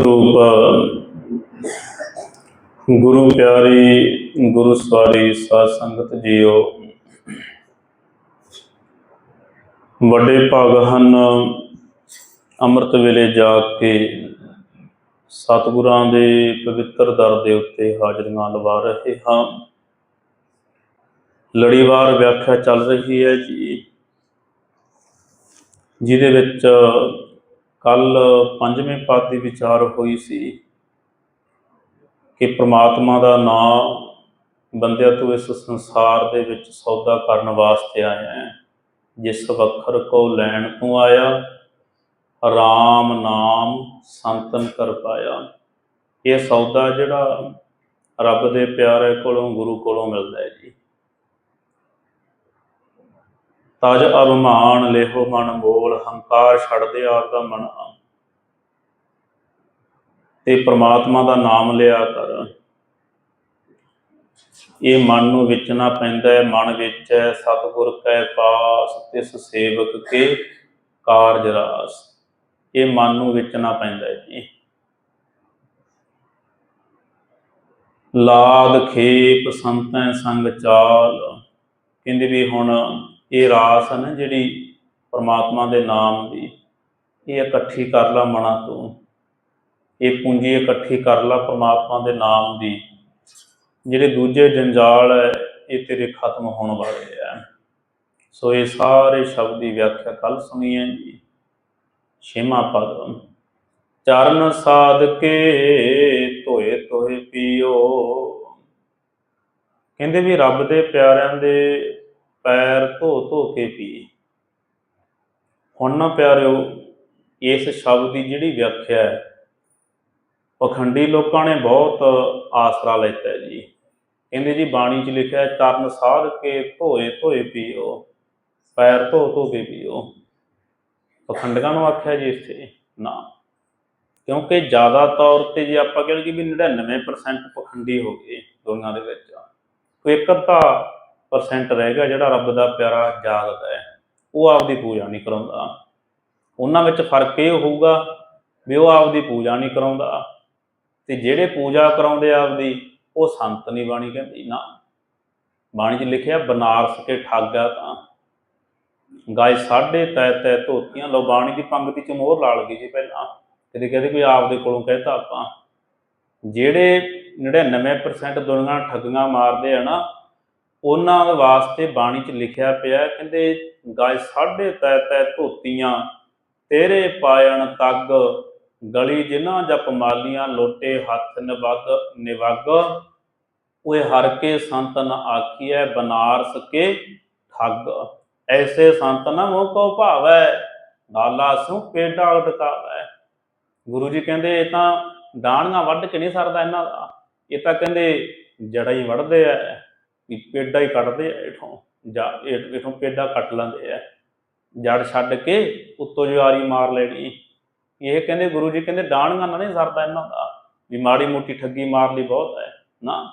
ਰੂਪ, ਗੁਰੂ ਪਿਆਰੀ, ਗੁਰੂ ਸਵਾਰੀ, ਸਾਧ ਸੰਗਤ ਜੀਓ। ਵੱਡੇ ਭਾਗ ਹਨ, ਅੰਮ੍ਰਿਤ ਵੇਲੇ ਜਾ ਕੇ ਸਤਿਗੁਰਾਂ ਦੇ ਪਵਿੱਤਰ ਦਰ ਦੇ ਉੱਤੇ ਹਾਜ਼ਰੀਆਂ ਲਵਾ ਰਹੇ ਹਾਂ। ਲੜੀਵਾਰ ਵਿਆਖਿਆ ਚੱਲ ਰਹੀ ਹੈ ਜੀ, ਜਿਹਦੇ ਵਿੱਚ ਕੱਲ ਪੰਜਵੇਂ ਪਦ ਦੀ ਵਿਚਾਰ ਹੋਈ ਸੀ ਕਿ ਪ੍ਰਮਾਤਮਾ ਦਾ ਨਾਮ ਬੰਦਿਆਂ ਤੋਂ ਇਸ ਸੰਸਾਰ ਦੇ ਵਿੱਚ ਸੌਦਾ ਕਰਨ ਵਾਸਤੇ ਆਇਆ ਹੈ। ਜਿਸ ਵਖਰ ਕੋ ਲੈਣ ਤੋਂ ਆਇਆ RAM ਨਾਮ ਸੰਤਨ ਕਰ ਪਾਇਆ। ਇਹ ਸੌਦਾ ਜਿਹੜਾ ਰੱਬ ਦੇ ਪਿਆਰੇ ਕੋਲੋਂ, ਗੁਰੂ ਕੋਲੋਂ ਮਿਲਦਾ ਹੈ ਜੀ। ਤਜ ਅਭਿਮਾਨ ਲੇਹੋ ਮਨ ਮੋਲ, ਹੰਕਾਰ ਛੱਡਦੇ ਆਪ ਦਾ ਮਨ ਤੇ ਪ੍ਰਮਾਤਮਾ ਦਾ ਨਾਮ ਲਿਆ ਕਰ। ਇਹ ਮਨ ਨੂੰ ਵਿਚਣਾ ਪੈਂਦਾ ਹੈ, ਮਨ ਵਿੱਚ ਹੈ ਸਤਿਗੁਰ ਕੈ ਪਾਸ, ਤਿਸ ਸੇਵਕ ਕੇ ਕਾਰਜ ਰਾਸ। ਇਹ ਮਨ ਨੂੰ ਵਿਚਣਾ ਪੈਂਦਾ ਹੈ ਜੀ। ਲਾਦ ਖੇਪ ਸੰਤੈ ਸੰਗ ਚਾਲ। ਕਹਿੰਦੇ ਵੀ ਹੁਣ ਇਹ ਰਾਸ ਹੈ ਜਿਹੜੀ ਪਰਮਾਤਮਾ ਦੇ ਨਾਮ ਦੀ, ਇਹ ਇਕੱਠੀ ਕਰ ਲਾ ਮਨਾਂ ਤੋਂ। ਇਹ ਪੂੰਜੀ ਇਕੱਠੀ ਕਰ ਲਾ ਪਰਮਾਤਮਾ ਦੇ ਨਾਮ ਦੀ। ਜਿਹੜੇ ਦੂਜੇ ਜੰਜਾਲ ਹੈ ਇਹ ਤੇਰੇ ਖਤਮ ਹੋਣ ਵਾਲੇ ਆ। ਸੋ ਇਹ ਸਾਰੇ ਸ਼ਬਦ ਦੀ ਵਿਆਖਿਆ ਕੱਲ ਸੁਣੀ ਹੈ ਜੀ। ਛੇਵਾਂ ਪਦ ਚਰਨ ਸਾਧ ਕੇ ਧੋਏ ਧੋਏ ਪੀਓ। ਕਹਿੰਦੇ ਵੀ ਰੱਬ ਦੇ ਪਿਆਰਿਆਂ ਦੇ ਪੈਰ ਧੋ ਧੋ ਕੇ ਪੀਏ। ਹੁਣ ਨਾ ਪਿਆਰਿਓ, ਇਸ ਸ਼ਬਦ ਦੀ ਜਿਹੜੀ ਵਿਆਖਿਆ ਹੈ, ਪਖੰਡੀ ਲੋਕਾਂ ਨੇ ਬਹੁਤ ਆਸਰਾ ਲੈਤਾ ਜੀ। ਕਹਿੰਦੇ ਜੀ ਬਾਣੀ 'ਚ ਲਿਖਿਆ ਚਰਨ ਸਾਧ ਕੇ ਧੋਏ ਧੋਏ ਪੀਓ, ਪੈਰ ਧੋ ਧੋ ਕੇ ਪੀਓ। ਪਖੰਡਕਾਂ ਨੂੰ ਆਖਿਆ ਜੀ ਇੱਥੇ, ਨਾ। ਕਿਉਂਕਿ ਜ਼ਿਆਦਾ ਤੌਰ ਤੇ ਜੇ ਆਪਾਂ ਕਹੀਏ ਵੀ 99% ਪਖੰਡੀ ਹੋ ਗਏ ਦੁਨੀਆਂ ਦੇ ਵਿੱਚ, ਕੋਈ ਇੱਕ ਅੱਧਾ ਪਰਸੈਂਟ ਰਹਿ ਗਿਆ ਜਿਹੜਾ ਰੱਬ ਦਾ ਪਿਆਰਾ ਜਾਗਦਾ ਹੈ, ਉਹ ਆਪਦੀ ਪੂਜਾ ਨਹੀਂ ਕਰਾਉਂਦਾ। ਉਹਨਾਂ ਵਿੱਚ ਫ਼ਰਕ ਇਹ ਹੋਊਗਾ ਵੀ ਉਹ ਆਪਦੀ ਪੂਜਾ ਨਹੀਂ ਕਰਾਉਂਦਾ ਤੇ ਜਿਹੜੇ ਪੂਜਾ ਕਰਾਉਂਦੇ ਆਪਦੀ, ਉਹ ਸੰਤ ਨਹੀਂ ਬਾਣੀ ਕਹਿੰਦੀ। ਨਾ, ਬਾਣੀ 'ਚ ਲਿਖਿਆ, ਬਨਾਰਸ ਕੇ ਠਾਗਾ ਤਾਂ। ਗਾਇ ਸਾਢੇ ਤੈ ਤੈ ਧੋਤੀਆਂ ਲੋ ਬਾਣੀ ਦੀ ਪੰਕਤੀ 'ਚ ਮੋਹਰ ਲਾ ਲਗੀ ਜੀ ਪਹਿਲਾਂ। ਤੇ ਕਹਿੰਦੇ ਕੋਈ ਆਪਦੇ ਕੋਲੋਂ ਕਹਿਤਾ ਆਪਾਂ। ਜਿਹੜੇ 99% ਦੁਨੀਆ ਠੱਗੀਆਂ ਮਾਰਦੇ ਆ ਨਾ ਉਹਨਾਂ ਵਾਸਤੇ ਬਾਣੀ 'ਚ ਲਿਖਿਆ ਪਿਆ ਕਹਿੰਦੇ ਗਾਇ ਸਾਢੇ ਤੈ ਤੈ ਧੋਤੀਆਂ, ਤੇਰੇ ਪਾਇਣ ਤੱਗ, ਗਲੀ ਜਿਨ੍ਹਾਂ ਜਪ ਮਾਲੀਆਂ, ਲੋਟੇ ਹੱਥ ਨਿਵਗ ਨਿਵਗ। ਉਹ ਹਰ ਕੇ ਸੰਤ ਨ ਆਖੀਐ, ਬਨਾਰਸ ਕੇ ਠੱਗ। ਐਸੇ ਸੰਤ ਨ ਮੋਹ ਕੋ ਭਾਵੈ ਦਾਲਾ ਸੁ ਪੇਡਾ ਉਟਕਾਵੈ ਗੁਰੂ ਜੀ ਕਹਿੰਦੇ, ਇਹ ਤਾਂ ਡਾਣੀਆਂ ਵੱਢ ਕੇ ਨਹੀਂ ਸਰਦਾ ਇਹਨਾਂ ਦਾ। ਇਹ ਤਾਂ ਕਹਿੰਦੇ ਜੜਾ ਹੀ ਵੱਢਦੇ ਆ ਵੀ ਪੇਡਾ ਹੀ ਕੱਟਦੇ ਆ ਇਥੋਂ, ਜਾਂ ਇਥੋਂ ਪੇਡਾ ਕੱਟ ਲੈਂਦੇ ਆ। ਜੜ ਛੱਡ ਕੇ ਉੱਤੋਂ ਜੁਆਰੀ ਮਾਰ ਲੈਣੀ। ਇਹ ਕਹਿੰਦੇ ਗੁਰੂ ਜੀ ਕਹਿੰਦੇ ਡਾਣੀਆਂ ਨਾਲ ਨਹੀਂ ਸਰਦਾ ਇਹਨਾਂ ਦਾ, ਵੀ ਮਾੜੀ ਮੋਟੀ ਠੱਗੀ ਮਾਰ ਲਈ ਬਹੁਤ ਹੈ, ਨਾ।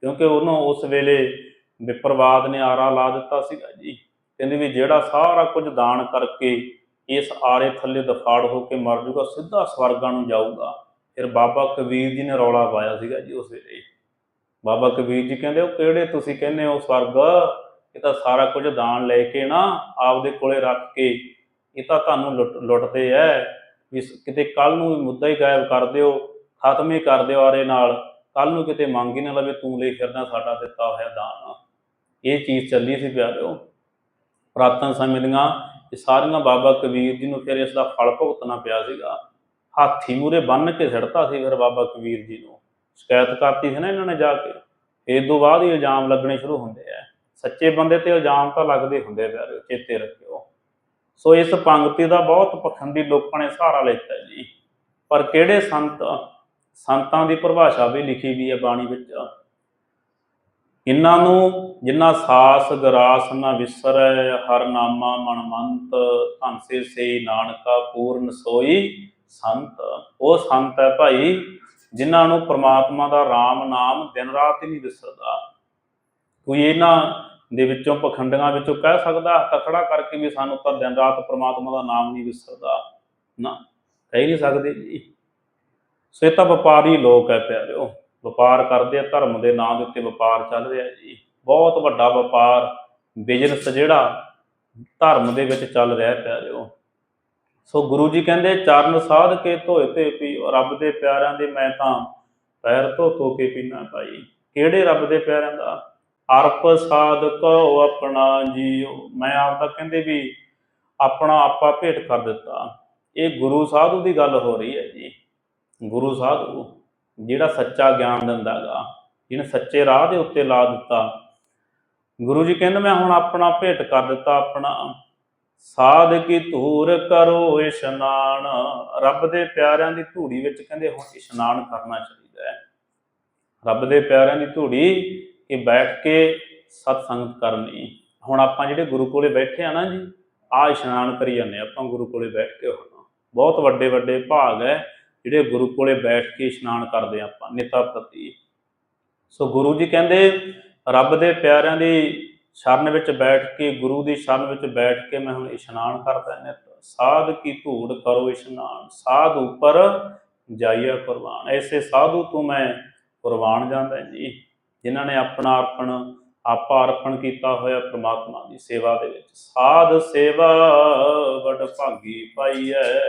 ਕਿਉਂਕਿ ਉਹਨੂੰ ਉਸ ਵੇਲੇ ਵਿਪਰਵਾਦ ਨੇ ਆਰਾ ਲਾ ਦਿੱਤਾ ਸੀਗਾ ਜੀ। ਕਹਿੰਦੇ ਵੀ ਜਿਹੜਾ ਸਾਰਾ ਕੁਝ ਦਾਨ ਕਰਕੇ ਇਸ ਆਰੇ ਥੱਲੇ ਦਫਾੜ ਹੋ ਕੇ ਮਰ ਜੂਗਾ, ਸਿੱਧਾ ਸਵਰਗਾਂ ਨੂੰ ਜਾਊਗਾ। ਫਿਰ ਬਾਬਾ ਕਬੀਰ ਜੀ ਨੇ ਰੌਲਾ ਪਾਇਆ ਸੀਗਾ ਜੀ ਉਸ ਵੇਲੇ। ਬਾਬਾ ਕਬੀਰ ਜੀ ਕਹਿੰਦੇ, ਉਹ ਕਿਹੜੇ ਤੁਸੀਂ ਕਹਿੰਦੇ ਹੋ ਸਵਰਗ? ਇਹ ਤਾਂ ਸਾਰਾ ਕੁਝ ਦਾਨ ਲੈ ਕੇ ਨਾ ਆਪਦੇ ਕੋਲੇ ਰੱਖ ਕੇ ਇਹ ਤਾਂ ਤੁਹਾਨੂੰ ਲੁੱਟ, ਲੁੱਟਦੇ ਐ। ਵੀ ਕਿਤੇ ਕੱਲ ਨੂੰ ਮੁੱਦਾ ਹੀ ਗਾਇਬ ਕਰ ਦਿਓ, ਖਤਮ ਹੀ ਕਰ ਦਿਓ ਆਰੇ ਨਾਲ। ਕੱਲ ਨੂੰ ਕਿਤੇ ਮੰਗ ਹੀ ਨਾ ਲਵੇ, ਤੂੰ ਲਈ ਫਿਰਦਾ ਸਾਡਾ ਦਿੱਤਾ ਹੋਇਆ ਦਾਨ। ਇਹ ਚੀਜ਼ ਚੱਲੀ ਸੀ ਪਿਆਰਿਓ। ਪ੍ਰਾਤਨ ਸਮੇਂ ਦੀਆਂ ਇਹ ਸਾਰੀਆਂ ਬਾਬਾ ਕਬੀਰ ਜੀ ਨੂੰ ਫਿਰ ਇਸ ਦਾ ਫਲ ਭੁਗਤਣਾ ਪਿਆ ਸੀਗਾ। ਹਾਥੀ ਮੂਰੇ ਬੰਨ ਕੇ ਸਿੜਤਾ ਸੀ ਫਿਰ ਬਾਬਾ ਕਬੀਰ ਜੀ ਨੂੰ। ਸ਼ਿਕਾਇਤ ਕਰਤੀ ਸੀ ਨਾ ਇਹਨਾਂ ਨੇ ਜਾ ਕੇ ਇਸ ਤੋਂ ਬਾਅਦ ਹੀ ਇਲਜ਼ਾਮ ਲੱਗਣੇ ਸ਼ੁਰੂ ਹੁੰਦੇ ਆ। ਸੱਚੇ ਬੰਦੇ ਤੇ ਇਲਜ਼ਾਮ ਤਾਂ ਲੱਗਦੇ ਹੁੰਦੇ ਪਿਆਰਿਓ ਚੇਤੇ ਰੱਖਿਓ। ਸੋ ਇਸ ਪੰਕਤੀ ਦਾ ਬਹੁਤ ਪਖੰਡੀ ਲੋਕਾਂ ਨੇ ਸਹਾਰਾ ਲਿੱਤਾ ਜੀ। ਪਰ ਕਿਹੜੇ ਸੰਤ, ਸੰਤਾਂ ਦੀ ਪਰਿਭਾਸ਼ਾ ਵੀ ਲਿਖੀ ਵੀ ਹੈ ਬਾਣੀ ਵਿੱਚ? ਇਹਨਾਂ ਨੂੰ ਜਿੰਨਾ ਸਾਸ ਗਰਾਸ ਨਾ ਵਿਸਰੈ, ਹਰ ਨਾਮਾ ਮਨ ਮੰਤ ਸੇ ਨਾਨਕਾ ਪੂਰਨ ਸੋਈ ਸੰਤ। ਉਹ ਸੰਤ ਹੈ ਭਾਈ ਜਿਨ੍ਹਾਂ ਨੂੰ ਪ੍ਰਮਾਤਮਾ ਦਾ RAM ਨਾਮ ਦਿਨ ਰਾਤ ਹੀ ਨਹੀਂ ਵਿਸਰਦਾ। ਕੋਈ ਇਹਨਾਂ ਦੇ ਵਿੱਚੋਂ ਪਖੰਡੀਆਂ ਵਿੱਚੋਂ ਕਹਿ ਸਕਦਾ ਤਕੜਾ ਕਰਕੇ ਵੀ ਸਾਨੂੰ ਤਾਂ ਦਿਨ ਰਾਤ ਪ੍ਰਮਾਤਮਾ ਦਾ ਨਾਮ ਨਹੀਂ ਵਿਸਰਦਾ। ਨਾ, ਕਹਿ ਨਹੀਂ ਸਕਦੇ ਜੀ। ਸੋ ਇਹ ਤਾਂ ਵਪਾਰੀ ਲੋਕ ਹੈ ਪਿਆਰਿਓ। ਵਪਾਰ ਕਰਦੇ ਆ, ਧਰਮ ਦੇ ਨਾਂ ਦੇ ਉੱਤੇ ਵਪਾਰ ਚੱਲ ਰਿਹਾ ਜੀ। ਬਹੁਤ ਵੱਡਾ ਵਪਾਰ ਬਿਜ਼ਨਸ ਜਿਹੜਾ ਧਰਮ ਦੇ ਵਿੱਚ ਚੱਲ ਰਿਹਾ ਪਿਆਰਿਓ। ਸੋ ਗੁਰੂ ਜੀ ਕਹਿੰਦੇ, ਚਰਨ ਸਾਧ ਕੇ ਧੋਏ ਤੇ ਪੀ, ਰੱਬ ਦੇ ਪਿਆਰਿਆਂ ਦੇ ਮੈਂ ਤਾਂ ਪੈਰ ਧੋ ਧੋ ਕੇ ਪੀਣਾ ਭਾਈ। ਕਿਹੜੇ ਰੱਬ ਦੇ ਪਿਆਰਿਆਂ ਦਾ? ਅਰਪ ਸਾਧ ਕੋ ਆਪਣਾ ਜੀਓ ਮੈਂ ਆਪ ਤਾਂ ਕਹਿੰਦੇ ਵੀ ਆਪਣਾ ਆਪਾ ਭੇਟ ਕਰ ਦਿੱਤਾ। ਇਹ ਗੁਰੂ ਸਾਧੂ ਦੀ ਗੱਲ ਹੋ ਰਹੀ ਹੈ ਜੀ। ਗੁਰੂ ਸਾਧੂ, ਜਿਹੜਾ ਸੱਚਾ ਗਿਆਨ ਦਿੰਦਾ ਗਾ, ਜਿਹਨੇ ਸੱਚੇ ਰਾਹ ਦੇ ਉੱਤੇ ਲਾ ਦਿੱਤਾ। ਗੁਰੂ ਜੀ ਕਹਿੰਦੇ, ਮੈਂ ਹੁਣ ਆਪਣਾ ਭੇਟ ਕਰ ਦਿੱਤਾ ਆਪਣਾ ਸਾਧ ਕੀ ਧੂਰ ਕਰੋ ਇਸ਼ਨਾਨ। ਰੱਬ ਦੇ ਪਿਆਰਿਆਂ ਦੀ ਧੂੜੀ ਵਿੱਚ ਕਹਿੰਦੇ ਹੁਣ ਇਸ਼ਨਾਨ ਕਰਨਾ ਚਾਹੀਦਾ ਹੈ। ਰੱਬ ਦੇ ਪਿਆਰਿਆਂ ਦੀ ਧੂੜੀ ਇਹ ਬੈਠ ਕੇ ਸਤ ਸੰਗਤ ਕਰਨੀ ਹੁਣ ਆਪਾਂ ਜਿਹੜੇ ਗੁਰੂ ਕੋਲੇ ਬੈਠੇ ਆ ਨਾ ਜੀ ਆ ਇਸ਼ਨਾਨ ਕਰੀ ਜਾਂਦੇ ਹਾਂ ਆਪਾਂ ਗੁਰੂ ਕੋਲੇ ਬੈਠ ਕੇ ਹੁਣ। ਬਹੁਤ ਵੱਡੇ ਵੱਡੇ ਭਾਗ ਹੈ, ਜਿਹੜੇ ਗੁਰੂ ਕੋਲੇ ਬੈਠ ਕੇ ਇਸ਼ਨਾਨ ਕਰਦੇ ਆ ਆਪਾਂ, ਨਿਤਾ ਪ੍ਰਤੀ। ਸੋ ਗੁਰੂ ਜੀ ਕਹਿੰਦੇ, ਰੱਬ ਦੇ ਪਿਆਰਿਆਂ ਦੀ ਸ਼ਰਨ ਵਿੱਚ ਬੈਠ ਕੇ, ਗੁਰੂ ਦੀ ਸ਼ਰਨ ਵਿੱਚ ਬੈਠ ਕੇ ਮੈਂ ਹੁਣ ਇਸ਼ਨਾਨ ਕਰਦਾ ਨਿਤ ਸਾਧ ਕੀ ਧੂੜ ਕਰੋ ਇਸ਼ਨਾਨ, ਸਾਧ ਉੱਪਰ ਜਾਈਆ ਕੁਰਬਾਨ। ਐਸੇ ਸਾਧੂ ਤੋਂ ਮੈਂ ਕੁਰਬਾਨ ਜਾਂਦਾ ਜੀ, ਜਿਨ੍ਹਾਂ ਨੇ ਆਪਣਾ ਅਰਪਣ, ਆਪਾ ਅਰਪਣ ਕੀਤਾ ਹੋਇਆ ਪ੍ਰਮਾਤਮਾ ਦੀ ਸੇਵਾ ਦੇ ਵਿੱਚ। ਸਾਧ ਸੇਵਾ ਵੱਡ ਭਾਗੀ ਪਾਈ ਹੈ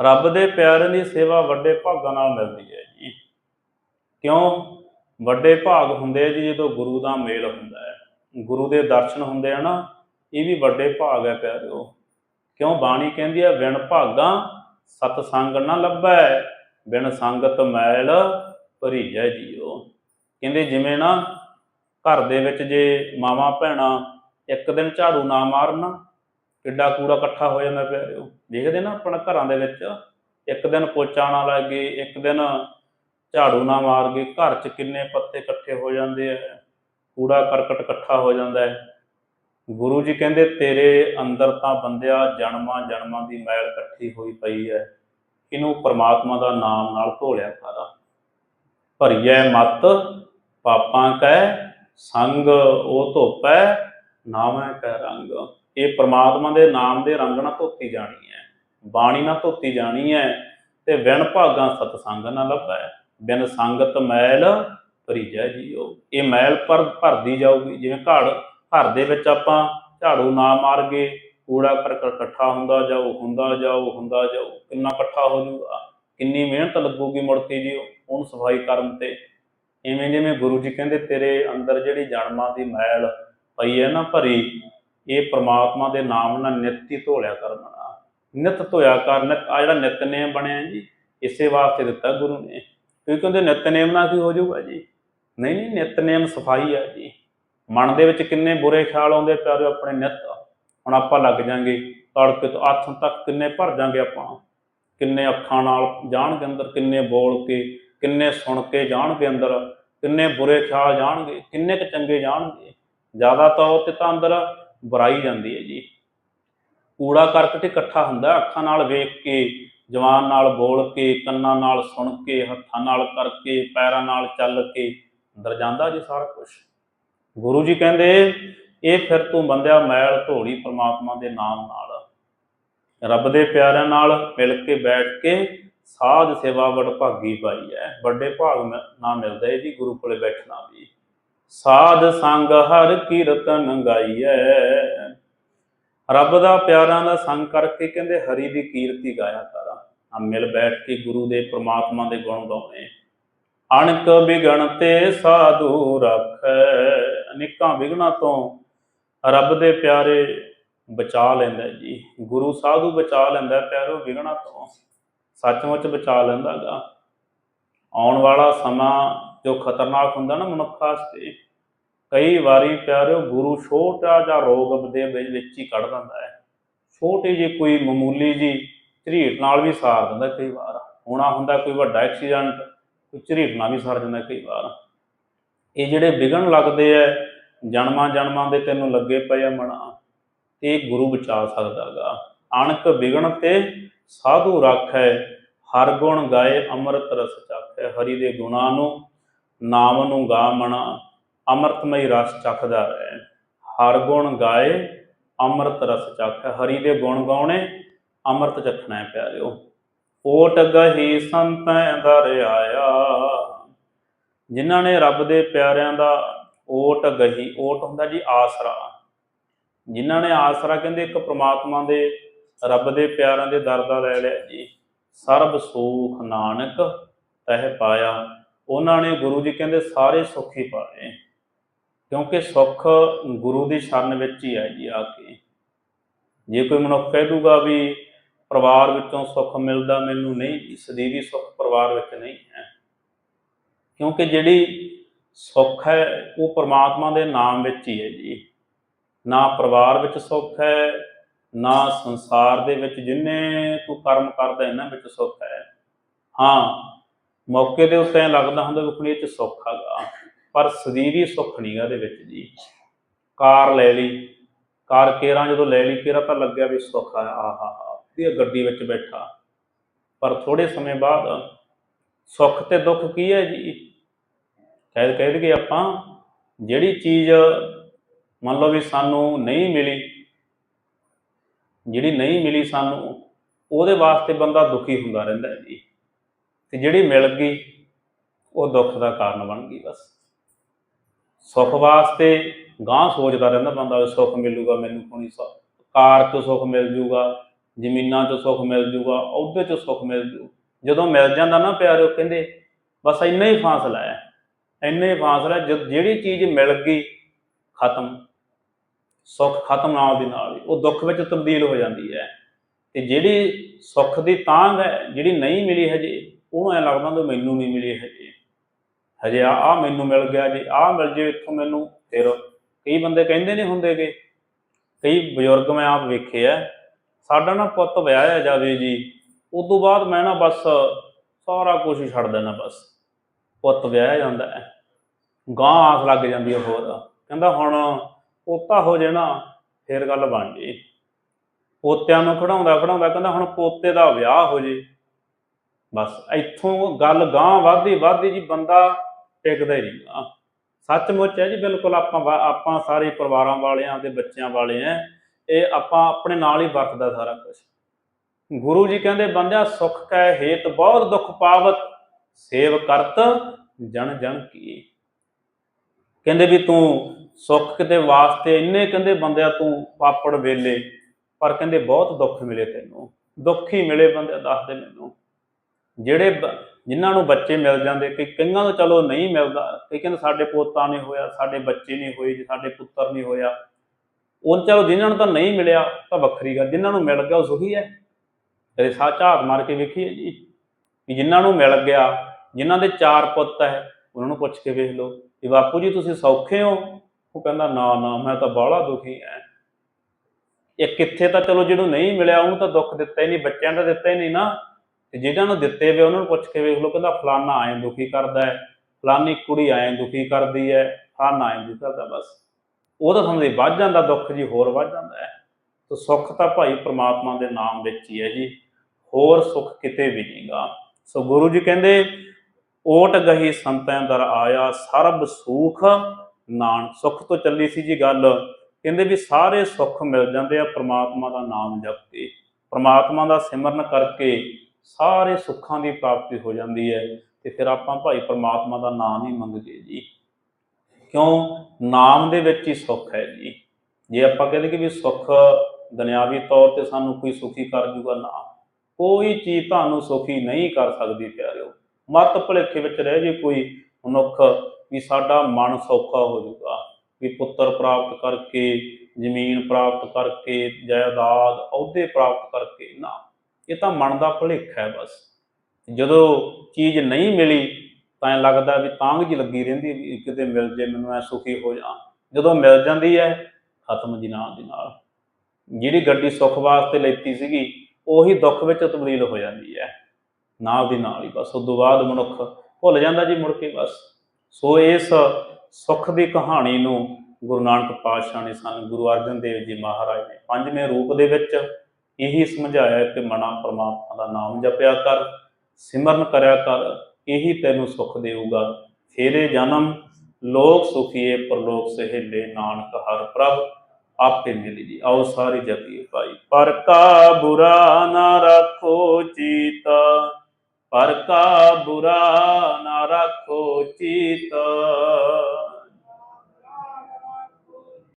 ਰੱਬ ਦੇ ਪਿਆਰੇ ਦੀ ਸੇਵਾ ਵੱਡੇ ਭਾਗਾਂ ਨਾਲ ਮਿਲਦੀ ਹੈ ਜੀ। ਕਿਉਂ? ਵੱਡੇ ਭਾਗ ਹੁੰਦੇ ਆ ਜੀ ਜਦੋਂ ਗੁਰੂ ਦਾ ਮੇਲ ਹੁੰਦਾ ਹੈ। ਗੁਰੂ ਦੇ ਦਰਸ਼ਨ ਹੁੰਦੇ ਆ ਨਾ, ਇਹ ਵੀ ਵੱਡੇ ਭਾਗ ਹੈ ਪਿਆਰਿਓ ਕਿਉਂ ਬਾਣੀ ਕਹਿੰਦੀ ਹੈ ਵਿਣ ਭਾਗਾਂ ਸਤ ਸੰਗ ਨਾ ਲੱਭੈ, ਬਿਨ ਸੰਗਤ ਮੈਲ ਭਰੀਜੈ ਜੀਓ। ਕਹਿੰਦੇ ਜਿਵੇਂ ਨਾ ਘਰ ਦੇ ਵਿੱਚ ਜੇ ਮਾਵਾਂ ਭੈਣਾਂ ਇੱਕ ਦਿਨ ਝਾੜੂ ਨਾ ਮਾਰਨ, ਕਿੱਡਾ ਕੂੜਾ ਇਕੱਠਾ ਹੋ ਜਾਂਦਾ ਪਿਆਰਿਓ ਦੇਖਦੇ ਨਾ ਆਪਣਾ ਘਰਾਂ ਦੇ ਵਿੱਚ, ਇੱਕ ਦਿਨ ਪੋਚਾ ਨਾ ਲੱਗੇ, ਇੱਕ ਦਿਨ ਝਾੜੂ ਨਾ ਮਾਰ ਕੇ ਘਰ 'ਚ ਕਿੰਨੇ ਪੱਤੇ ਇਕੱਠੇ ਹੋ ਜਾਂਦੇ ਆ। ਕੂੜਾ ਕਰਕਟ ਇਕੱਠਾ ਹੋ ਜਾਂਦਾ ਹੈ। ਗੁਰੂ ਜੀ ਕਹਿੰਦੇ, ਤੇਰੇ ਅੰਦਰ ਤਾਂ ਬੰਦਿਆ ਜਨਮਾਂ ਜਨਮਾਂ ਦੀ ਮੈਲ ਇਕੱਠੀ ਹੋਈ ਪਈ ਹੈ। ਇਹਨੂੰ ਪ੍ਰਮਾਤਮਾ ਦਾ ਨਾਮ ਨਾਲ ਧੋਲਿਆ ਕਰ ਭਰੀਐ ਮਤ, ਪਾਪਾਂ ਕੈ, ਸੰਗ ਉਹ ਧੋਪੈ, ਨਾਮੈ ਕੈ ਰੰਗ। ਇਹ ਪ੍ਰਮਾਤਮਾ ਦੇ ਨਾਮ ਦੇ ਰੰਗ ਨਾਲ ਧੋਤੀ ਜਾਣੀ ਹੈ। ਬਾਣੀ ਨਾਲ ਧੋਤੀ ਜਾਣੀ ਹੈ ਤੇ ਵਿਣ ਭਾਗਾਂ ਸਤਸੰਗ ਨਾਲ ਲੱਭੈ। ਬਿਨ ਸੰਗਤ ਮੈਲ ਭਰੀਜੈ ਜੀਓ ਇਹ ਮੈਲ ਪਰ ਭਰਦੀ ਜਾਊਗੀ। ਜਿਵੇਂ ਘੜ, ਘਰ ਦੇ ਵਿੱਚ ਆਪਾਂ ਝਾੜੂ ਨਾ ਮਾਰ ਗਏ ਕੂੜਾ ਕਰਕਟ ਇਕੱਠਾ ਹੁੰਦਾ ਜਾਊ ਹੁੰਦਾ ਜਾਊ ਹੁੰਦਾ ਜਾਊ, ਕਿੰਨਾ ਇਕੱਠਾ ਹੋ ਜਾਊਗਾ, ਕਿੰਨੀ ਮਿਹਨਤ ਲੱਗੂਗੀ ਮੁੜ ਕੇ ਜੀ ਉਹਨੂੰ ਸਫ਼ਾਈ ਕਰਨ ਤੇ। ਇਵੇਂ ਜਿਵੇਂ ਗੁਰੂ ਜੀ ਕਹਿੰਦੇ, ਤੇਰੇ ਅੰਦਰ ਜਿਹੜੀ ਜਨਮਾਂ ਦੀ ਮੈਲ ਪਈ ਹੈ ਨਾ ਭਰੀ, ਇਹ ਪ੍ਰਮਾਤਮਾ ਦੇ ਨਾਮ ਨਾਲ ਨਿੱਤ ਹੀ ਧੋਲਿਆ ਕਰਨਾ ਨਿਤ ਧੋਇਆ ਕਰਨ ਨਿਤ ਆ ਜਿਹੜਾ ਨਿਤਨੇਮ ਬਣਿਆ ਜੀ, ਇਸੇ ਵਾਸਤੇ ਦਿੱਤਾ ਗੁਰੂ ਨੇ। ਕਿਉਂਕਿ ਉਹਦੇ ਨਿਤਨੇਮ ਨਾਲ ਕੀ ਹੋ ਜਾਊਗਾ ਜੀ? ਨਹੀਂ ਨਹੀਂ, ਨਿਤਨੇਮ ਸਫ਼ਾਈ ਹੈ ਜੀ। ਮਨ ਦੇ ਵਿੱਚ ਕਿੰਨੇ ਬੁਰੇ ਖਿਆਲ ਆਉਂਦੇ ਪਿਆਰੇ ਆਪਣੇ ਨਿਤ। ਹੁਣ ਆਪਾਂ ਲੱਗ ਜਾਾਂਗੇ, ਤੜਕੇ ਤੋਂ ਅੱਥ ਤੱਕ ਕਿੰਨੇ ਭਰ ਜਾਾਂਗੇ ਆਪਾਂ। ਕਿੰਨੇ ਅੱਖਾਂ ਨਾਲ ਜਾਣਗੇ ਅੰਦਰ, ਕਿੰਨੇ ਬੋਲ ਕੇ, ਕਿੰਨੇ ਸੁਣ ਕੇ ਜਾਣਗੇ ਅੰਦਰ। ਕਿੰਨੇ ਬੁਰੇ ਖਿਆਲ ਜਾਣਗੇ, ਕਿੰਨੇ ਕੁ ਚੰਗੇ ਜਾਣਗੇ। ਜ਼ਿਆਦਾ ਤੌਰ ਤੇ ਤਾਂ ਅੰਦਰ ਬੁਰਾਈ ਜਾਂਦੀ ਹੈ ਜੀ। ਕੂੜਾ ਕਰਕਟ ਇਕੱਠਾ ਹੁੰਦਾ ਅੱਖਾਂ ਨਾਲ ਵੇਖ ਕੇ, ਜਵਾਨ ਨਾਲ ਬੋਲ ਕੇ, ਕੰਨਾਂ ਨਾਲ ਸੁਣ ਕੇ, ਹੱਥਾਂ ਨਾਲ ਕਰਕੇ ਪੈਰਾਂ ਨਾਲ ਚੱਲ ਕੇ। ਅੰਦਰ ਜਾਂਦਾ ਜੀ ਸਾਰਾ ਕੁਝ ਗੁਰੂ ਜੀ ਕਹਿੰਦੇ, ਇਹ ਫਿਰ ਤੂੰ ਬੰਦਿਆ ਮੈਲ ਧੋੜੀ ਪ੍ਰਮਾਤਮਾ ਦੇ ਨਾਮ ਨਾਲ। ਰੱਬ ਦੇ ਪਿਆਰਿਆਂ ਨਾਲ ਮਿਲ ਕੇ ਬੈਠ ਕੇ ਸਾਧ ਸੇਵਾ ਵਡ ਭਾਗੀ ਪਾਈ ਹੈ ਵੱਡੇ ਭਾਗ ਨਾ ਮਿਲਦਾ ਹੈ ਗੁਰੂ ਕੋਲੇ ਬੈਠਣਾ ਵੀ। ਸਾਧ ਸੰਗ ਹਰ ਕੀਰਤਨ ਗਾਈਐ ਰੱਬ ਦਾ ਪਿਆਰਾਂ ਦਾ ਸੰਗ ਕਰਕੇ ਕਹਿੰਦੇ ਹਰੀ ਦੀ ਕੀਰਤੀ ਗਾਇਆ ਕਰ। ਆ ਮਿਲ ਬੈਠ ਕੇ ਗੁਰੂ ਦੇ ਪ੍ਰਮਾਤਮਾ ਦੇ ਗੁਣ ਗਾਉਣੇ। ਅਣਕ ਵਿਗਣ ਤੇ ਸਾਧੂ ਰੱਖੈ। ਅਨੇਕਾਂ ਵਿਗਣਾ ਤੋਂ ਰੱਬ ਦੇ ਪਿਆਰੇ ਬਚਾ ਲੈਂਦਾ ਜੀ। ਗੁਰੂ ਸਾਧੂ ਬਚਾ ਲੈਂਦਾ ਪਿਆਰੋ ਵਿਗਣਾ ਤੋਂ। ਸੱਚਮੁੱਚ ਬਚਾ ਲੈਂਦਾ ਗਾ। ਆਉਣ ਵਾਲਾ ਸਮਾਂ ਜੋ ਖਤਰਨਾਕ ਹੁੰਦਾ ਨਾ ਮਨੁੱਖ ਵਾਸਤੇ, ਕਈ ਵਾਰੀ ਪਿਆਰੋ ਗੁਰੂ ਛੋਟਾ ਜਿਹਾ ਰੋਗ ਦੇ ਵਿੱਚ ਹੀ ਕੱਢ ਦਿੰਦਾ ਹੈ। ਛੋਟੀ ਜਿਹੀ ਕੋਈ ਮਾਮੂਲੀ ਜੀ ਝਰੀਟ ਨਾਲ ਵੀ ਸਾਰ ਦਿੰਦਾ ਕਈ ਵਾਰ। ਹੋਣਾ ਹੁੰਦਾ ਕੋਈ ਵੱਡਾ ਐਕਸੀਡੈਂਟ ਕੋਈ ਝਰੀਟ ਵੀ ਸਰ ਜਾਂਦਾ ਕਈ ਵਾਰ। ਇਹ ਜਿਹੜੇ ਵਿਗਣ ਲੱਗਦੇ ਐ, ਜਨਮਾਂ ਜਨਮਾਂ ਦੇ ਤੈਨੂੰ ਲੱਗੇ ਪਏ ਆ ਮਣਾ, ਤੇ ਇਹ ਗੁਰੂ ਬਚਾ ਸਕਦਾਗਾ ਅਣਕ ਵਿਗਣ ਤੇ ਸਾਧੂ ਰੱਖੈ, ਹਰ ਗੁਣ ਗਾਏ ਅੰਮ੍ਰਿਤ ਰਸ ਚਾਖੈ। ਹਰੀ ਦੇ ਗੁਣਾਂ ਨੂੰ, ਨਾਮ ਨੂੰ ਗਾ ਮਣਾ, ਅੰਮ੍ਰਿਤਮਈ ਰਸ ਚੱਖਦਾ ਰਹੇ ਹਰ ਗੁਣ ਗਾਏ ਅੰਮ੍ਰਿਤ ਰਸ ਚਖੈ। ਹਰੀ ਦੇ ਗੁਣ ਗਾਉਣੇ ਅੰਮ੍ਰਿਤ ਚੱਖਣਾ ਹੈ ਪਿਆਰਿਓ। ਓਟ ਗਹੀ ਸੰਤੈ ਦਰ ਆਇਆ। ਜਿਨ੍ਹਾਂ ਨੇ ਰੱਬ ਦੇ ਪਿਆਰਿਆਂ ਦਾ ਓਟ ਗਹੀ, ਓਟ ਹੁੰਦਾ ਜੀ ਆਸਰਾ। ਜਿਨ੍ਹਾਂ ਨੇ ਆਸਰਾ ਕਹਿੰਦੇ ਇੱਕ ਪ੍ਰਮਾਤਮਾ ਦੇ, ਰੱਬ ਦੇ ਪਿਆਰਿਆਂ ਦੇ ਦਰ ਦਾ ਲੈ ਲਿਆ ਜੀ। ਸਰਬ ਸੁਖ ਨਾਨਕ ਤਹਿ ਪਾਇਆ। ਉਹਨਾਂ ਨੇ ਗੁਰੂ ਜੀ ਕਹਿੰਦੇ ਸਾਰੇ ਸੁੱਖ ਹੀ ਪਾਏ। ਕਿਉਂਕਿ ਸੁੱਖ ਗੁਰੂ ਦੀ ਸ਼ਰਨ ਵਿੱਚ ਹੀ ਹੈ ਜੀ ਆ ਕੇ। ਜੇ ਕੋਈ ਮਨੁੱਖ ਕਹਿ ਦੂਗਾ ਵੀ ਪਰਿਵਾਰ ਵਿੱਚੋਂ ਸੁੱਖ ਮਿਲਦਾ ਮੈਨੂੰ ਨਹੀਂ ਸਦੀਵੀ ਸੁੱਖ ਪਰਿਵਾਰ ਵਿੱਚ ਨਹੀਂ ਹੈ। ਕਿਉਂਕਿ ਜਿਹੜੀ ਸੁੱਖ ਹੈ, ਉਹ ਪਰਮਾਤਮਾ ਦੇ ਨਾਮ ਵਿੱਚ ਹੀ ਹੈ ਜੀ। ਨਾ ਪਰਿਵਾਰ ਵਿੱਚ ਸੁੱਖ ਹੈ, ਨਾ ਸੰਸਾਰ ਦੇ ਵਿੱਚ ਜਿੰਨੇ ਤੂੰ ਕਰਮ ਕਰਦਾ ਇਹਨਾਂ ਵਿੱਚ ਸੁੱਖ ਹੈ। ਹਾਂ, ਮੌਕੇ ਦੇ ਉੱਤੇ ਐਂ ਲੱਗਦਾ ਹੁੰਦਾ ਵੀ ਕੁੜੀ ਇਹ ਚ ਸੁੱਖ ਹੈਗਾ, ਪਰ ਸਦੀਵੀ ਸੁੱਖ ਨਹੀਂਗਾ ਦੇ ਵਿੱਚ ਜੀ। ਕਾਰ ਲੈ ਲਈ, ਕਾਰ ਕੇਰਾਂ ਜਦੋਂ ਲੈ ਲਈ, ਕੇਰਾ ਤਾਂ ਲੱਗਿਆ ਵੀ ਸੁੱਖ ਆ ਆਹਾ ਹਾ ਗੱਡੀ ਵਿੱਚ ਬੈਠਾ। ਪਰ ਥੋੜੇ ਸਮੇਂ ਬਾਅਦ ਸੁੱਖ ਤੇ ਦੁੱਖ ਕੀ ਹੈ ਜੀ? ਸ਼ਾਇਦ ਕਹਿ ਦਈਏ ਆਪਾਂ, ਜਿਹੜੀ ਚੀਜ਼ ਮੰਨ ਲਓ ਵੀ ਸਾਨੂੰ ਨਹੀਂ ਮਿਲੀ, ਜਿਹੜੀ ਨਹੀਂ ਮਿਲੀ ਸਾਨੂੰ, ਉਹਦੇ ਵਾਸਤੇ ਬੰਦਾ ਦੁਖੀ ਹੁੰਦਾ ਰਹਿੰਦਾ ਹੈ ਜੀ। ਤੇ ਜਿਹੜੀ ਮਿਲ ਗਈ, ਉਹ ਦੁੱਖ ਦਾ ਕਾਰਨ ਬਣ ਗਈ ਬਸ। ਸੁੱਖ ਵਾਸਤੇ ਗਾਂ ਸੋਚਦਾ ਰਹਿੰਦਾ ਬੰਦਾ ਸੁੱਖ ਮਿਲੂਗਾ ਮੈਨੂੰ ਕੋਣੀ ਕਾਰ ਤੋਂ ਸੁੱਖ ਮਿਲ ਜੂਗਾ। ਜ਼ਮੀਨਾਂ ਤੋਂ ਸੁੱਖ ਮਿਲ ਜੂਗਾ ਉਹਦੇ ਤੋਂ ਸੁੱਖ ਮਿਲ ਜੂ। ਜਦੋਂ ਮਿਲ ਜਾਂਦਾ ਨਾ ਪਿਆਰਿਓ, ਕਹਿੰਦੇ, ਬਸ ਇੰਨਾ ਹੀ ਫਾਸਲਾ ਹੈ, ਇੰਨਾ ਹੀ ਫਾਸਲਾ ਜਦ ਜਿਹੜੀ ਚੀਜ਼ ਮਿਲ ਗਈ, ਖਤਮ। ਸੁੱਖ ਖਤਮ ਨਾਲ ਦੀ ਨਾਲ ਹੀ, ਉਹ ਦੁੱਖ ਵਿੱਚ ਤਬਦੀਲ ਹੋ ਜਾਂਦੀ ਹੈ। ਤੇ ਜਿਹੜੀ ਸੁੱਖ ਦੀ ਤਾਂਗ ਹੈ, ਜਿਹੜੀ ਨਹੀਂ ਮਿਲੀ ਹਜੇ, ਉਹਨੂੰ ਐ ਲੱਗਦਾ ਕਿ ਮੈਨੂੰ ਨਹੀਂ ਮਿਲੀ ਹਜੇ। ਹਜੇ ਆ ਆ ਮੈਨੂੰ ਮਿਲ ਗਿਆ, ਜੀ ਆ ਮਿਲ ਜੇ ਇੱਥੋਂ ਮੈਨੂੰ, ਫਿਰ ਕਈ ਬੰਦੇ ਕਹਿੰਦੇ ਨਹੀਂ ਹੁੰਦੇਗੇ। ਕਈ ਬਜ਼ੁਰਗ ਮੈਂ ਆਪ ਵੇਖੇ ਆ ਸਾਡਾ ਨਾ ਪੁੱਤ ਵਿਆਹਿਆ ਜਾਵੇ ਜੀ, ਉਸ ਤੋਂ ਬਾਅਦ ਮੈਂ ਨਾ ਬਸ ਸਾਰਾ ਕੁਝ ਛੱਡ ਦੇਣਾ ਬਸ। ਪੁੱਤ ਵਿਆਹਿਆ ਜਾਂਦਾ ਹੈ। ਗਾਂ ਆਸ ਲੱਗ ਜਾਂਦੀ ਹੈ ਹੋਰ। ਕਹਿੰਦਾ ਹੁਣ ਪੋਤਾ ਹੋ ਜੇ ਨਾ, ਫੇਰ ਗੱਲ ਬਣ ਜੇ। ਪੋਤਿਆਂ ਨੂੰ ਖੜਾਉਂਦਾ ਖੜਾਉਂਦਾ ਕਹਿੰਦਾ ਹੁਣ ਪੋਤੇ ਦਾ ਵਿਆਹ ਹੋ ਜੇ। ਬਸ ਇੱਥੋਂ ਗੱਲ ਗਾਂ ਵੱਧਦੀ ਵੱਧਦੀ ਜੀ ਬੰਦਾ ਟਿਕਦਾ ਹੀ ਨਹੀਂਗਾ ਸੱਚਮੁੱਚ ਹੈ ਜੀ, ਬਿਲਕੁਲ ਆਪਾਂ ਆਪਾਂ ਸਾਰੇ ਪਰਿਵਾਰਾਂ ਵਾਲਿਆਂ ਦੇ ਬੱਚਿਆਂ ਵਾਲੇ ਆ ਇਹ ਆਪਾਂ ਆਪਣੇ ਨਾਲ ਹੀ ਵਰਤਦਾ ਸਾਰਾ ਕੁਝ ਗੁਰੂ ਜੀ ਕਹਿੰਦੇ, ਬੰਦਿਆ, ਸੁਖ ਕੈ ਹੇਤ ਬਹੁਤ ਦੁੱਖ ਪਾਵਤ, ਸੇਵ ਕਰਤ, ਜਨ ਜਨ ਕੀ। ਕਹਿੰਦੇ ਵੀ ਤੂੰ ਸੁੱਖ ਕਿਤੇ ਵਾਸਤੇ ਇੰਨੇ ਕਹਿੰਦੇ ਬੰਦਿਆ, ਤੂੰ ਪਾਪੜ ਵੇਲੇ, ਪਰ ਕਹਿੰਦੇ ਬਹੁਤ ਦੁੱਖ ਮਿਲੇ ਤੈਨੂੰ। ਦੁੱਖ ਹੀ ਮਿਲੇ ਬੰਦੇ ਦੱਸਦੇ ਮੈਨੂੰ। ਜਿਹੜੇ ਬ- ਜਿਨ੍ਹਾਂ ਨੂੰ ਬੱਚੇ ਮਿਲ ਜਾਂਦੇ ਕਿ ਕਈਆਂ ਨੂੰ ਚਲੋ ਨਹੀਂ ਮਿਲਦਾ, ਕਈ ਕਹਿੰਦੇ ਸਾਡੇ ਪੋਤਾ ਨਹੀਂ ਹੋਇਆ, ਸਾਡੇ ਬੱਚੇ ਨਹੀਂ ਹੋਏ, ਜੀ ਸਾਡੇ ਪੁੱਤਰ ਨਹੀਂ ਹੋਇਆ ਉਹ ਚਲੋ ਜਿਨ੍ਹਾਂ ਨੂੰ ਤਾਂ ਨਹੀਂ ਮਿਲਿਆ, ਤਾਂ ਵੱਖਰੀ ਗੱਲ, ਜਿਨ੍ਹਾਂ ਨੂੰ ਮਿਲ ਗਿਆ ਉਹ ਸੁਖੀ ਹੈ। ਕਦੇ ਸੱਚ ਹਾਤ ਮਾਰ ਕੇ ਵੇਖੀਏ ਜੀ। ਕਿ ਜਿਨ੍ਹਾਂ ਨੂੰ ਮਿਲ ਗਿਆ, ਜਿਨ੍ਹਾਂ ਦੇ ਚਾਰ ਪੁੱਤ ਹੈ, ਉਹਨਾਂ ਨੂੰ ਪੁੱਛ ਕੇ ਵੇਖ ਲਓ ਕਿ ਬਾਪੂ ਜੀ ਤੁਸੀਂ ਸੌਖੇ ਹੋ? ਉਹ ਕਹਿੰਦਾ, ਨਾ ਨਾ, ਮੈਂ ਤਾਂ ਬਾਹਲਾ ਦੁਖੀ ਐ ਇਹ ਕਿੱਥੇ ਤਾਂ ਚਲੋ ਜਿਹਨੂੰ ਨਹੀਂ ਮਿਲਿਆ, ਉਹਨੂੰ ਤਾਂ ਦੁੱਖ ਦਿੱਤਾ ਹੀ ਨਹੀਂ, ਬੱਚਿਆਂ ਦਾ ਦਿੱਤਾ ਹੀ ਨਹੀਂ ਨਾ। ਤੇ ਜਿਹਨਾਂ ਨੂੰ ਦਿੱਤੇ ਵੇ, ਉਹਨਾਂ ਨੂੰ ਪੁੱਛ ਕੇ ਵੇਖ ਲਓ, ਕਹਿੰਦਾ, ਫਲਾਨਾ ਐਂ ਦੁਖੀ ਕਰਦਾ ਹੈ, ਫਲਾਨੀ ਕੁੜੀ ਐਂ ਦੁਖੀ ਕਰਦੀ ਹੈ, ਫਲਾਨਾ ਐਂ ਦੁਖੀ ਕਰਦਾ, ਬਸ। ਉਹ ਤਾਂ ਸਮਝਦੇ ਵੱਧ ਜਾਂਦਾ, ਦੁੱਖ ਜੀ ਹੋਰ ਵੱਧ ਜਾਂਦਾ ਹੈ। ਤੇ ਸੁੱਖ ਤਾਂ ਭਾਈ ਪ੍ਰਮਾਤਮਾ ਦੇ ਨਾਮ ਵਿੱਚ ਹੀ ਹੈ ਜੀ। ਹੋਰ ਸੁੱਖ ਕਿਤੇ ਵੀ ਨਹੀਂਗਾ ਸੋ ਗੁਰੂ ਜੀ ਕਹਿੰਦੇ, ਓਟ ਗਹੀ ਸੰਤਿਆਂ ਦਰ ਆਇਆ, ਸਰਬ ਸੁਖ ਨਾਨ ਸੁੱਖ ਤੋਂ ਚੱਲੀ ਸੀ ਜੀ ਗੱਲ। ਕਹਿੰਦੇ ਵੀ ਸਾਰੇ ਸੁੱਖ ਮਿਲ ਜਾਂਦੇ ਆ ਪ੍ਰਮਾਤਮਾ ਦਾ ਨਾਮ ਜਪ ਕੇ। ਪ੍ਰਮਾਤਮਾ ਦਾ ਸਿਮਰਨ ਕਰਕੇ ਸਾਰੇ ਸੁੱਖਾਂ ਦੀ ਪ੍ਰਾਪਤੀ ਹੋ ਜਾਂਦੀ ਹੈ। ਤੇ ਫਿਰ ਆਪਾਂ ਭਾਈ ਪ੍ਰਮਾਤਮਾ ਦਾ ਨਾਮ ਹੀ ਮੰਗਦੇ ਜੀ। ਕਿਉਂ? ਨਾਮ ਦੇ ਵਿੱਚ ਹੀ ਸੁੱਖ ਹੈ ਜੀ। ਜੇ ਆਪਾਂ ਕਹਿੰਦੇ ਕਿ ਵੀ ਸੁੱਖ ਦੁਨਿਆਵੀ ਤੌਰ ਤੇ ਸਾਨੂੰ ਕੋਈ ਸੁਖੀ ਕਰ ਜੂਗਾ, ਨਾ। ਕੋਈ ਚੀਜ਼ ਤੁਹਾਨੂੰ ਸੁਖੀ ਨਹੀਂ ਕਰ ਸਕਦੀ, ਪਿਆਰਿਓ। ਮਤ ਭੁਲੇਖੇ ਵਿੱਚ ਰਹਿ ਜੇ ਕੋਈ ਮਨੁੱਖ ਵੀ ਸਾਡਾ ਮਨ ਸੌਖਾ ਹੋ ਜਾਊਗਾ ਵੀ ਪੁੱਤਰ ਪ੍ਰਾਪਤ ਕਰਕੇ, ਜ਼ਮੀਨ ਪ੍ਰਾਪਤ ਕਰਕੇ, ਜਾਇਦਾਦ ਅਹੁਦੇ ਪ੍ਰਾਪਤ ਕਰਕੇ, ਨਾ। ਇਹ ਤਾਂ ਮਨ ਦਾ ਭੁਲੇਖਾ ਹੈ ਬਸ। ਜਦੋਂ ਚੀਜ਼ ਨਹੀਂ ਮਿਲੀ ਤਾਂ ਐਂ ਲੱਗਦਾ ਵੀ ਤਾਂਗ ਜੀ ਲੱਗੀ ਰਹਿੰਦੀ ਵੀ ਕਿਤੇ ਮਿਲ ਜੇ, ਮੈਨੂੰ ਐ ਸੁਖੀ ਹੋ ਜਾ। ਜਦੋਂ ਮਿਲ ਜਾਂਦੀ ਹੈ, ਖਤਮ ਜੀ ਨਾਲ ਦੀ ਨਾਲ। ਜਿਹੜੀ ਗੱਡੀ ਸੁੱਖ ਵਾਸਤੇ ਲੈਤੀ ਸੀਗੀ, ਉਹੀ ਦੁੱਖ ਵਿੱਚ ਤਬਦੀਲ ਹੋ ਜਾਂਦੀ ਹੈ। ਨਾਲ ਦੀ ਨਾਲ ਹੀ ਬਸ ਉਸ ਤੋਂ ਬਾਅਦ ਮਨੁੱਖ ਭੁੱਲ ਜਾਂਦਾ ਜੀ ਮੁੜ ਕੇ ਬਸ। ਸੋ ਇਸ ਸੁੱਖ ਦੀ ਕਹਾਣੀ ਨੂੰ ਗੁਰੂ ਨਾਨਕ ਪਾਤਸ਼ਾਹ ਨੇ ਸਾਨੂੰ ਗੁਰੂ ਅਰਜਨ ਦੇਵ ਜੀ ਮਹਾਰਾਜ ਨੇ ਪੰਜਵੇਂ ਰੂਪ ਦੇ ਵਿੱਚ ਇਹੀ ਸਮਝਾਇਆ ਕਿ ਮਨਾ ਪਰਮਾਤਮਾ ਦਾ ਨਾਮ ਜਪਿਆ ਕਰ, ਸਿਮਰਨ ਕਰਿਆ ਕਰ ਇਹੀ ਤੈਨੂੰ ਸੁੱਖ ਦੇਊਗਾ। ਫੇਰੇ ਜਨਮ, ਲੋਕ ਸੁਖੀਏ, ਪਰਲੋਕ ਸਹਿਲੇ ਨਾਨਕ ਹਰ ਪ੍ਰਭ, ਆਪੇ ਮਿਲੀ ਜੀ। ਆਓ ਸਾਰੀ ਜਪੀਏ ਭਾਈ ਪਰ ਕਾ ਬੁਰਾ ਨਾ ਰੱਖੋ ਚੀਤਾ, ਪਰ ਕਾ ਬੁਰਾ ਨਾ ਰੱਖੋ ਚੀਤਾ।